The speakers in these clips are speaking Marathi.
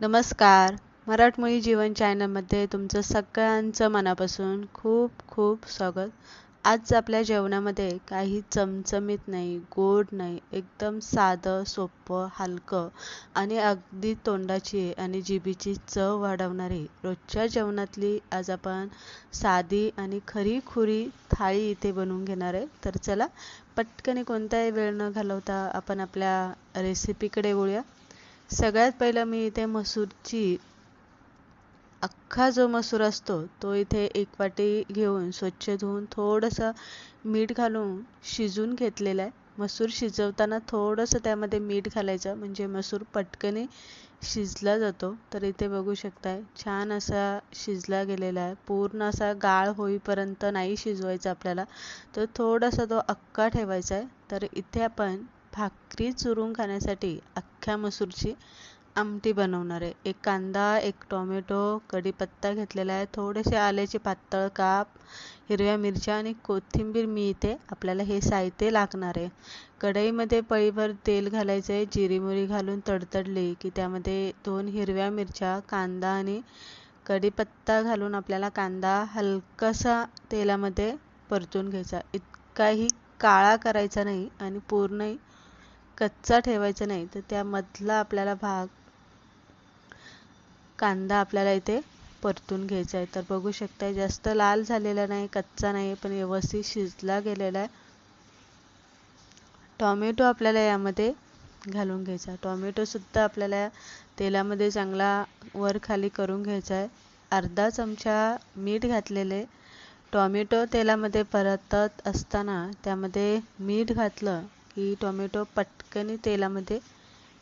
नमस्कार. मराठमोळी जीवन चॅनलमध्ये तुमचं सगळ्यांचं मनापासून खूप खूप स्वागत. आज आपल्या जेवणामध्ये काही चमचमीत नाही गोड नाही एकदम साधं सोपं हलकं आणि अगदी तोंडाची आणि जिभेची चव वाढवणारी रोजच्या जेवणातली आज आपण साधी आणि खरी खुरी थाळी इथे बनवून घेणार आहे. तर चला पटकन कोणताही वेळ न घालवता आपण आपल्या रेसिपीकडे वळूया. सगळ्यात पहिलं मी इथे मसूरची अख्खा जो मसूर असतो तो इथे एक वाटी घेऊन स्वच्छ धुवून थोडंसं मीठ घालून शिजून घेतलेलं आहे. मसूर शिजवताना थोडंसं त्यामध्ये मीठ घालायचं म्हणजे मसूर पटकने शिजला जातो. तर इथे बघू शकताय छान असा शिजला गेलेला आहे. पूर्ण असा गाळ होईपर्यंत नाही शिजवायचा आपल्याला. तर थोडासा तो अक्का ठेवायचा आहे. तर इथे आपण भाकरी चुरून खाण्यासाठी अख्ख्या मसूरची आमटी बनवणार आहे. एक कांदा एक टोमॅटो कढीपत्ता घेतलेला आहे. थोडेसे आल्याचे पातळ काप हिरव्या मिरच्या आणि कोथिंबीर मी इथे आपल्याला हे साहित्य लागणार आहे. कढईमध्ये पळीभर तेल घालायचं आहे. जिरीमुरी घालून तडतडली की त्यामध्ये दोन हिरव्या मिरच्या कांदा आणि कढीपत्ता घालून आपल्याला कांदा हलकासा तेलामध्ये परतून घ्यायचा. इतकाही काळा करायचा नाही आणि पूर्णही कच्चा ठेवायचा नाही तर त्यामधला आपल्याला भाग कांदा आपल्याला इथे परतून घ्यायचा आहे. तर बघू शकता जास्त लाल झालेला नाही कच्चा नाही पण व्यवस्थित शिजला गेलेला आहे. टॉमॅटो आपल्याला यामध्ये घालून घ्यायचा. टॉमॅटोसुद्धा आपल्याला तेलामध्ये चांगला वर खाली करून घ्यायचा आहे. अर्धा चमचा मीठ घातलेले. टॉमॅटो तेलामध्ये परतत असताना त्यामध्ये मीठ घातलं की टोमॅटो पटकन तेलामध्ये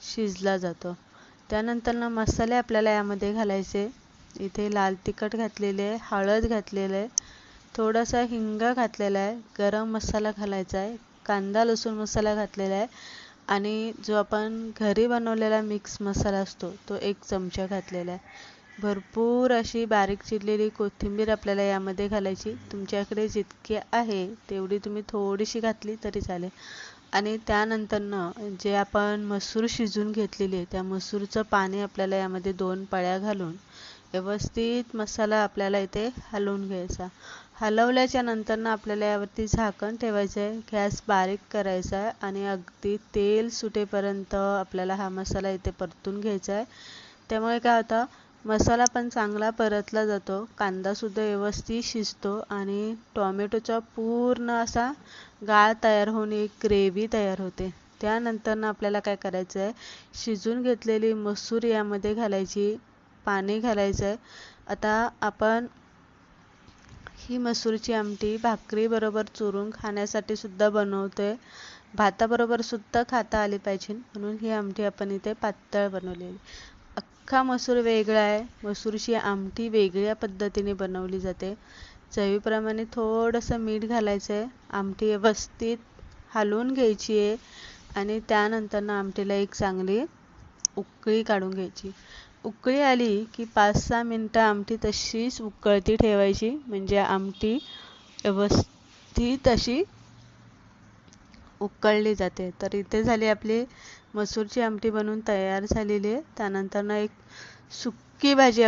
शिजला जातो. त्यानंतर ना मसाले आपल्याला यामध्ये घालायचे. इथे लाल तिखट घातलेले आहे हळद घातलेलं आहे थोडासा हिंग घातलेला आहे गरम मसाला घालायचा आहे कांदा लसूण मसाला घातलेला आहे आणि जो आपण घरी बनवलेला मिक्स मसाला असतो तो एक चमचा घातलेला आहे. भरपूर अशी बारीक चिरलेली कोथिंबीर आपल्याला यामध्ये घालायची. तुमच्याकडे जितकी आहे तेवढी तुम्ही थोडीशी घातली तरी चालेल. आणि त्यानंतरनं जे आपण मसूर शिजून घेतलेली आहे त्या मसूरचं पाणी आपल्याला यामध्ये दोन पळ्या घालून व्यवस्थित मसाला आपल्याला इथे हलवून घ्यायचा. हलवल्याच्या नंतरनं आपल्याला यावरती झाकण ठेवायचं आहे गॅस बारीक करायचा आहे आणि अगदी तेल सुटेपर्यंत आपल्याला हा मसाला इथे परतून घ्यायचा आहे. त्यामुळे काय होतं मसाला पण चांगला परतला जातो. कांदासुद्धा व्यवस्थित शिजतो आणि टॉमॅटोचा पूर्ण असा गाळ तयार होऊन एक ग्रेव्ही तयार होते. त्यानंतर आपल्याला काय करायचं आहे शिजून घेतलेली मसूर यामध्ये घालायची पाणी घालायचं आहे आता आपण ही मसूरची आमटी भाकरीबरोबर चुरून खाण्यासाठी सुद्धा बनवतोय. भाताबरोबर सुद्धा खाता आली पाहिजे. म्हणून ही आमटी आपण इथे पातळ बनवलेली. अख्खा मसूर वेगळा आहे. मसूरची आमटी वेगळ्या पद्धतीने बनवली जाते. चवीप्रमाणे थोडंसं मीठ घालायचं आहे आमटी व्यवस्थित हलवून घ्यायची आहे आणि त्यानंतरनं आमटीला एक चांगली उकळी काढून घ्यायची. उकळी आली की पाच सहा मिनटं आमटी तशीच उकळती ठेवायची. म्हणजे आमटी व्यवस्थित अशी उकळली जाते. तर इथे झाली आपली मसूरची आमटी बनवून तयार झालेली आहे. त्यानंतर ना एक सुक्की भाजी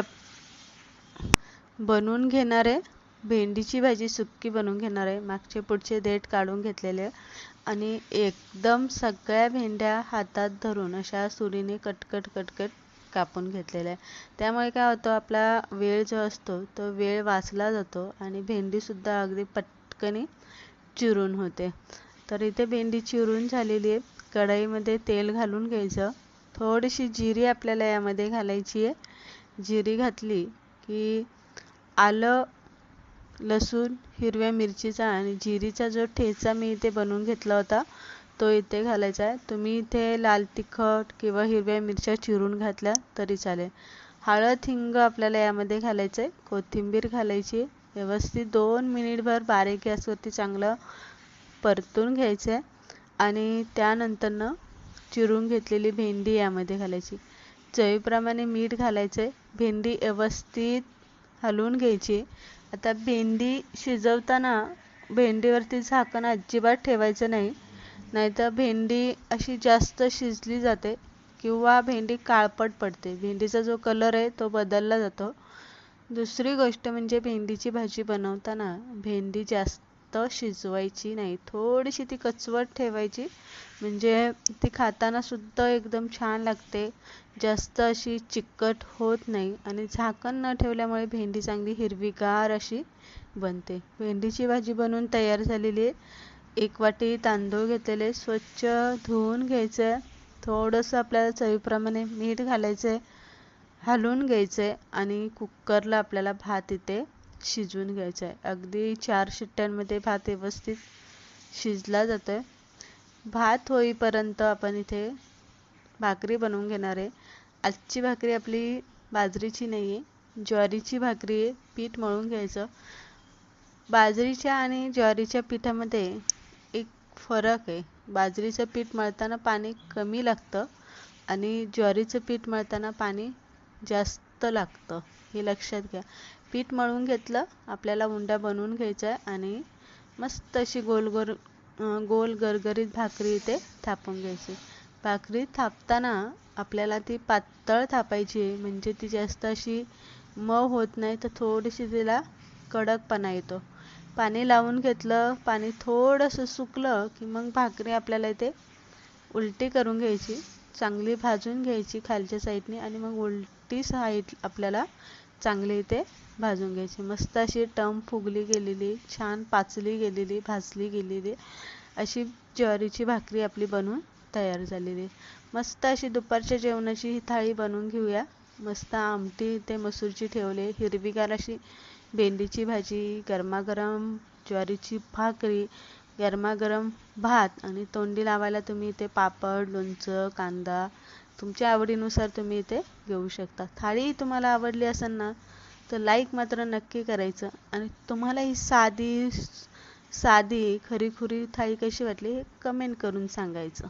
बनवून घेणार आहे. भेंडीची भाजी सुक्की बनवून घेणार आहे. मागचे पुढचे देठ काढून घेतलेले आणि एकदम सगळ्या भेंड्या हातात धरून अशा सुरीने कटकट कटकट कापून घेतलेल्या आहे. त्यामुळे काय होतं आपला वेळ जो असतो तो वेळ वाचला जातो आणि भेंडीसुद्धा अगदी पटकनी चिरून होते. तर इथे भेंडी चिरून झालेली आहे. कढईमध्ये तेल घालून घ्यायचं. थोडीशी जिरी आपल्याला यामध्ये घालायची आहे. जिरी घातली की आलं लसूण हिरव्या मिरचीचा आणि जिरीचा जो ठेचा मी इथे बनवून घेतला होता तो इथे घालायचा आहे. तुम्ही इथे लाल तिखट किंवा हिरव्या मिरच्या चिरून घातल्या तरी चालेल. हळद हिंग आपल्याला यामध्ये घालायचं आहे कोथिंबीर घालायची व्यवस्थित दोन मिनिटभर बारीक गॅसवरती चांगलं परतून घ्यायचं आहे आणि त्यानंतरनं चिरून घेतलेली भेंडी यामध्ये घालायची. चवीप्रमाणे मीठ घालायचं आहे भेंडी व्यवस्थित हलवून घ्यायची. आता भेंडी शिजवताना भेंडीवरती झाकण अजिबात ठेवायचं नाही. नाहीतर भेंडी अशी जास्त शिजली जाते किंवा भेंडी काळपट पडते. भेंडीचा जो कलर आहे तो बदलला जातो. दुसरी गोष्ट म्हणजे भेंडीची भाजी बनवताना भेंडी जास्त जास्त शिजवायची नाही. थोडीशी ती कचवट ठेवायची. म्हणजे ती खाताना सुद्धा एकदम छान लागते. जास्त अशी चिकट होत नाही आणि झाकण न ठेवल्यामुळे भेंडी चांगली हिरवीगार अशी बनते. भेंडीची भाजी बनवून तयार झालेली आहे. एक वाटी तांदूळ घेतलेले स्वच्छ धुवून घ्यायचं आहे थोडंसं आपल्याला चवीप्रमाणे मीठ घालायचं आहे हलवून घ्यायचं आहे आणि कुकरला आपल्याला भात इथे शिजवून घ्यायचं आहे. अगदी चार शिट्ट्यांमध्ये भात व्यवस्थित शिजला जातो आहे भात होईपर्यंत आपण इथे भाकरी बनवून घेणार आहे. आजची भाकरी आपली बाजरीची नाही आहे ज्वारीची भाकरी आहे पीठ मळून घ्यायचं. बाजरीच्या आणि ज्वारीच्या पिठामध्ये एक फरक आहे. बाजरीचं पीठ मळताना पाणी कमी लागतं आणि ज्वारीचं पीठ मळताना पाणी जास्त लागतं. हे लक्षात घ्या. पीठ मळून घेतलं आपल्याला उंडा बनवून घ्यायचा आहे आणि मस्त अशी गोल गोल गोल गरगरीत भाकरी इथे थापून घ्यायची. भाकरी थापताना आपल्याला ती पातळ थापायची आहे म्हणजे ती जास्त अशी मऊ होत नाही तर थोडीशी तिला कडकपणा येतो. पाणी लावून घेतलं पाणी थोडंसं सुकलं की मग भाकरी आपल्याला इथे उलटी करून घ्यायची. चांगली भाजून घ्यायची खालच्या साईडने आणि मग उलटी साईड आपल्याला चांगली इथे भाजून घ्यायची. मस्त अशी टम फुगली गेलेली छान पाचली गेलेली भाजली गेलेली. अशी ज्वारीची भाकरी आपली बनवून तयार झालेली. मस्त अशी दुपारच्या जेवणाची ही थाळी बनवून घेऊया. मस्त आमटी इथे मसूरची ठेवले हिरवीगार अशी भेंडीची भाजी गरमागरम ज्वारीची भाकरी गरमागरम भात आणि तोंडी लावायला तुम्ही इथे पापड लोणचं कांदा तुमच्या आवडीनुसार तुम्ही इथे घेऊ शकता. थाळी तुम्हाला आवडली असेल ना तर लाईक मात्र नक्की करायचं. आणि तुम्हाला ही साधी साधी खरीखुरी थाळी कशी वाटली हे कमेंट करून सांगायचं.